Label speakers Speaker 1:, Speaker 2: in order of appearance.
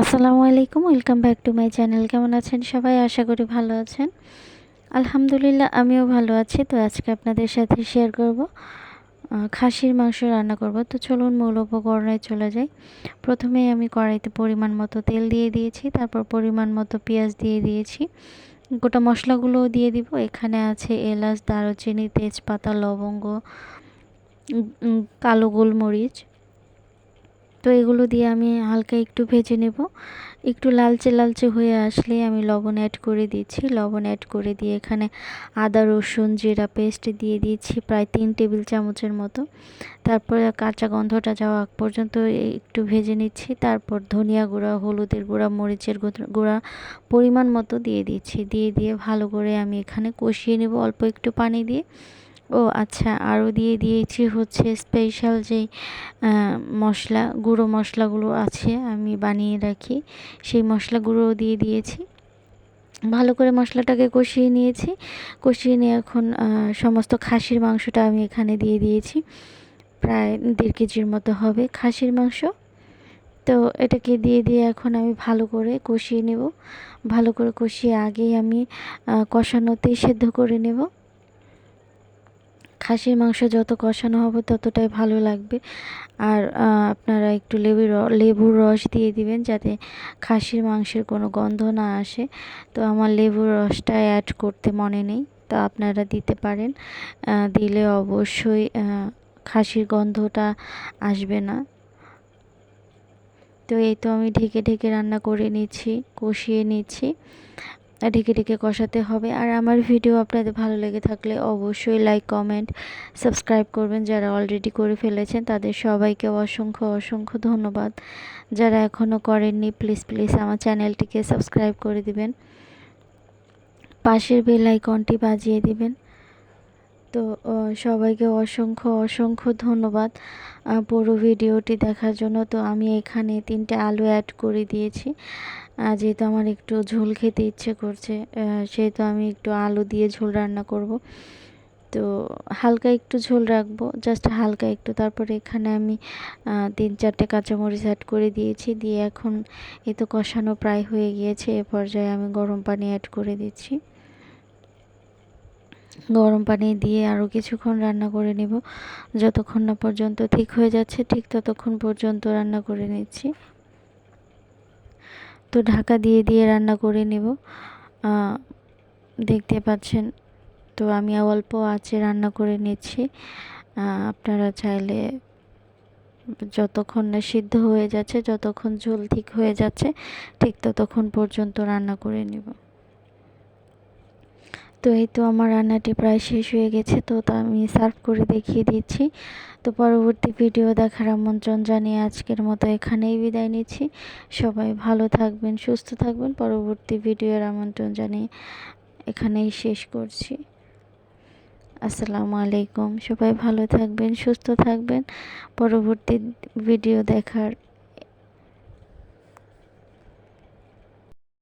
Speaker 1: আসসালামু আলাইকুম, welcome back to my channel. কেমন আছেন সবাই? আশা করি ভালো আছেন। আলহামদুলিল্লাহ, আমিও ভালো আছি। তো আজকে আপনাদের সাথে শেয়ার করব। খাসির মাংস রান্না করব। তো চলুন মূল উপকরণে চলে যাই। প্রথমে আমি কড়াইতে পরিমাণ মতো তেল দিয়ে দিয়েছি, তারপর পরিমাণ মতো পেঁয়াজ দিয়ে দিয়েছি। গোটা মশলাগুলোও দিয়ে দিব। এখানে আছে এলাচ, দারুচিনি, তেজপাতা, লবঙ্গ কালো গোলমরিচ তো এগুলো দিয়ে আমি হালকা একটু ভেজে নেব। একটু লালচে লালচে হয়ে আসলে আমি লবণ অ্যাড করে দিচ্ছি লবণ অ্যাড করে দিয়ে এখানে আদা, রসুন, জিরা পেস্ট দিয়ে দিচ্ছি প্রায় তিন টেবিল চামচের মতো। তারপরে কাঁচা গন্ধটা যাওয়া আগ পর্যন্ত একটু ভেজে নিচ্ছি। তারপর ধনিয়া গুঁড়া, হলুদের গুঁড়া, মরিচের গুঁড়া পরিমাণ মতো দিয়ে দিচ্ছি। দিয়ে দিয়ে ভালো করে আমি এখানে কষিয়ে নেব অল্প একটু পানি দিয়ে। ও আচ্ছা আরও দিয়ে দিয়েছি হচ্ছে স্পেশাল যেই মশলা, গুঁড়ো মশলাগুলো আছে আমি বানিয়ে রাখি। সেই মশলাগুলোও দিয়ে দিয়েছি। ভালো করে মশলাটাকে কষিয়ে নিয়েছি। কষিয়ে নিয়ে এখন সমস্ত খাসির মাংসটা আমি এখানে দিয়ে দিয়েছি। প্রায় দেড় কেজির মতো হবে খাসির মাংস। তো এটাকে দিয়ে দিয়ে এখন আমি ভালো করে কষিয়ে নেব। ভালো করে কষিয়ে আগেই আমি কষানোতেই সেদ্ধ করে নেব। খাসির মাংস যত কষানো হবে ততটাই ভালো লাগবে। আর আপনারা একটু লেবুর লেবুর রস দিয়ে দিবেন যাতে খাসির মাংসের কোনো গন্ধ না আসে। তো আমার লেবুর রসটা অ্যাড করতে মনে নেই, তো আপনারা দিতে পারেন। দিলে অবশ্যই খাসির গন্ধটা আসবে না। তো এই তো আমি ঢেকে ঢেকে রান্না করে নিচ্ছি, কষিয়ে নিচ্ছি। ঢেকে ঢেকে কষাতে হবে। আর আমার ভিডিও আপনাদের ভালো লেগে থাকলে অবশ্যই লাইক কমেন্ট সাবস্ক্রাইব করবেন। যারা অলরেডি করে ফেলেছেন, তাদের সবাইকে অসংখ্য অসংখ্য ধন্যবাদ। যারা এখনও করেননি প্লিজ প্লিজ আমার চ্যানেলটিকে সাবস্ক্রাইব করে দিবেন। পাশের বেল আইকনটি বাজিয়ে দিবেন। তো সবাইকে অসংখ্য অসংখ্য ধন্যবাদ পুরো ভিডিওটি দেখার জন্য। তো আমি এখানে তিনটে আলু অ্যাড করে দিয়েছি। যেহেতু আমার একটু ঝোল খেতে ইচ্ছে করছে সেহেতু আমি একটু আলু দিয়ে ঝোল রান্না করব। তো হালকা একটু ঝোল রাখব জাস্ট হালকা একটু। তারপরে এখানে আমি তিন চারটে কাঁচামরিচ অ্যাড করে দিয়েছি, দিয়ে এখন এ তো কষানো প্রায় হয়ে গিয়েছে, এ পর্যায়ে আমি গরম পানি অ্যাড করে দিচ্ছি। গরম পানি দিয়ে আরও কিছুক্ষণ রান্না করে নেব। যতক্ষণ না পর্যন্ত ঠিক হয়ে যাচ্ছে, ঠিক ততক্ষণ পর্যন্ত রান্না করে নিচ্ছি। তো ঢাকা দিয়ে দিয়ে রান্না করে নেব। দেখতে পাচ্ছেন, তো আমি অল্প আছে রান্না করে নিচ্ছি। আপনারা চাইলে যতক্ষণ না সিদ্ধ হয়ে যাচ্ছে, যতক্ষণ ঝোল ঠিক হয়ে যাচ্ছে, ঠিক ততক্ষণ পর্যন্ত রান্না করে নেব। তো এই তো আমার রান্নাটি প্রায় শেষ হয়ে গেছে, তো তা আমি সার্ভ করে দেখিয়ে দিচ্ছি। তো পরবর্তী ভিডিও দেখার আমন্ত্রণ জানিয়ে আজকের মতো এখানেই বিদায় নিচ্ছি। সবাই ভালো থাকবেন, সুস্থ থাকবেন। পরবর্তী ভিডিওর আমন্ত্রণ জানিয়ে এখানেই শেষ করছি। আসসালামু আলাইকুম, সবাই ভালো থাকবেন, সুস্থ থাকবেন। পরবর্তী ভিডিও দেখার